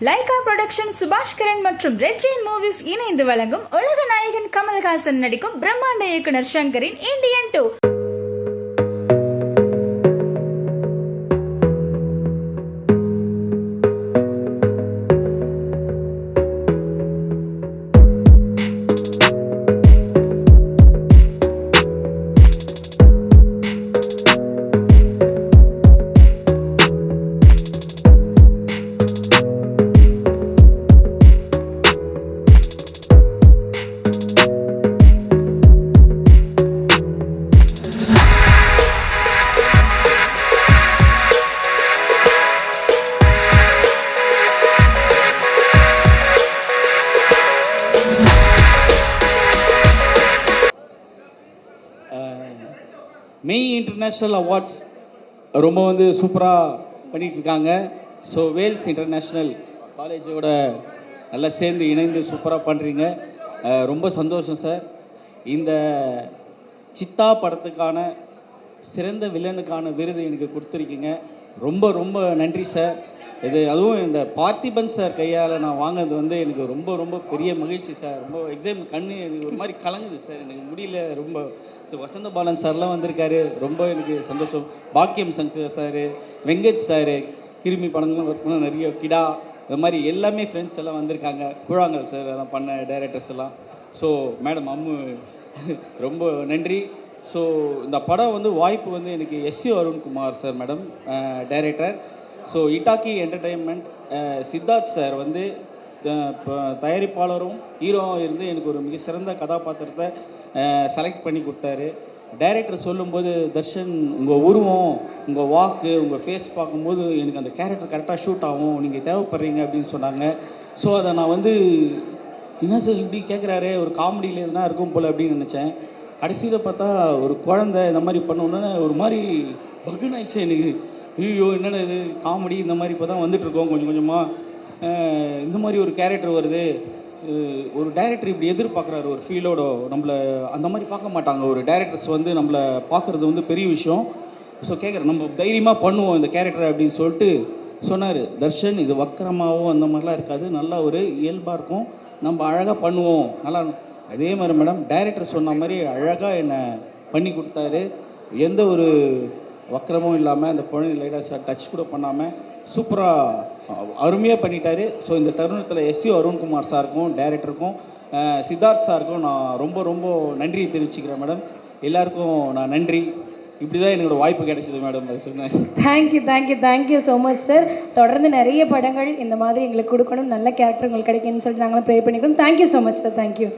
Lyca production சுபாஷ் கிரண் மற்றும் red Jain movies இணைந்து வழங்கும் உலக நாயகன் கமல்ஹாசன் நடிக்கும் பிரம்மாண்ட இயக்குனர் சங்கரின் இந்தியன் டூ மெய் இன்டர்நேஷ்னல் அவார்ட்ஸ் ரொம்ப வந்து சூப்பராக பண்ணிகிட்ருக்காங்க இருக்காங்க ஸோ வேல்ஸ் இன்டர்நேஷ்னல் காலேஜோட நல்லா சேர்ந்து இணைந்து சூப்பராக பண்ணுறீங்க ரொம்ப சந்தோஷம் சார் இந்த சித்தா படத்துக்கான சிறந்த வில்லனுக்கான விருது எனக்கு கொடுத்துருக்கீங்க. ரொம்ப ரொம்ப நன்றி சார் இது அதுவும் இந்த பார்த்திபன் சார் கையால் நான் வாங்கினது வந்து எனக்கு ரொம்ப ரொம்ப பெரிய மகிழ்ச்சி சார். ரொம்ப எக்ஸாம் கண்ணு எனக்கு ஒரு மாதிரி கலங்குது சார். எனக்கு முடியல ரொம்ப இது வசந்த பாலன் சார்லாம் வந்திருக்காரு. ரொம்ப எனக்கு சந்தோஷம். பாக்கியம் சங்கர் சார் வெங்கட் சார் கிருமி படங்கள்லாம் ஒர்க் பண்ண நிறைய கிடா இந்த மாதிரி எல்லாமே ஃப்ரெண்ட்ஸ் எல்லாம் வந்திருக்காங்க. கூழாங்கல் சார் எல்லாம் பண்ண டைரக்டர்ஸ் எல்லாம். ஸோ மேடம் அம்மு ரொம்ப நன்றி. ஸோ இந்த படம் வந்து வாய்ப்பு வந்து எனக்கு SC Arunkumar sir madam director so Etaki entertainment Siddharth sir வந்து தயாரிப்பாளரும் ஹீரோவும் இருந்து எனக்கு ஒரு மிக சிறந்த கதாபாத்திரத்தை செலக்ட் பண்ணி கொடுத்தாரு. டைரக்டர் சொல்லும்போது தர்ஷன் உங்கள் உருவம் உங்கள் வாக்கு உங்கள் ஃபேஸ் பார்க்கும்போது எனக்கு அந்த கேரக்டர் கரெக்டாக ஷூட் ஆகும். நீங்கள் தேவைப்படுறீங்க அப்படின்னு சொன்னாங்க. ஸோ அதை நான் வந்து என்ன சார் இப்படி கேட்குறாரு ஒரு காமெடியில் எதுனா இருக்கும் போல் அப்படின்னு நினச்சேன். கடைசியில் பார்த்தா ஒரு குழந்தை இந்த மாதிரி பண்ணோன்னே ஒரு மாதிரி பகுனாயிடுச்சு எனக்கு. ஐயோ என்னடா இது? காமெடி இந்த மாதிரி இப்போ தான் வந்துட்டுருக்கோம் கொஞ்சம் கொஞ்சமாக இந்த மாதிரி ஒரு கேரக்டர் வருது. ஒரு டைரக்டர் இப்படி எதிர்பார்க்குறாரு ஒரு ஃபீலோட நம்மளை அந்த மாதிரி பார்க்க மாட்டாங்க. ஒரு டைரக்டர்ஸ் வந்து நம்மளை பார்க்குறது வந்து பெரிய விஷயம். ஸோ கேட்குறேன் நம்ம தைரியமாக பண்ணுவோம் இந்த கேரக்டர் அப்படின்னு சொல்லிட்டு சொன்னார். தர்ஷன் இது வக்கரமாகவும் அந்த மாதிரிலாம் இருக்காது. நல்லா ஒரு இயல்பாக இருக்கும். நம்ம அழகாக பண்ணுவோம். நல்லா அதே மாதிரி மேடம் டைரக்டர் சொன்ன மாதிரி அழகாக என்னை பண்ணி கொடுத்தாரு. எந்த ஒரு வக்கரமும் இல்லாமல் அந்த குழந்தை லைட்டாக டச் கூட பண்ணாமல் சூப்பராக அருமையாக பண்ணிட்டாரு. ஸோ இந்த தருணத்தில் எஸ்யு அருண்குமார் சாருக்கும் டைரக்டருக்கும் சித்தார்த் சாருக்கும் நான் ரொம்ப ரொம்ப நன்றி தெரிவிச்சுக்கிறேன் மேடம் எல்லாருக்கும் நான் நன்றி. இப்படி தான் என்னோட வாய்ப்பு கிடைச்சிது madam thank you thank you thank you so much sir தொடர்ந்து நிறைய படங்கள் இந்த மாதிரி எங்களுக்கு கொடுக்கணும். நல்ல கேரக்டர் உங்களுக்கு கிடைக்கும்னு சொல்லிட்டு நாங்களும் ப்ரே பண்ணிக்கிறோம். Thank you so much sir thank you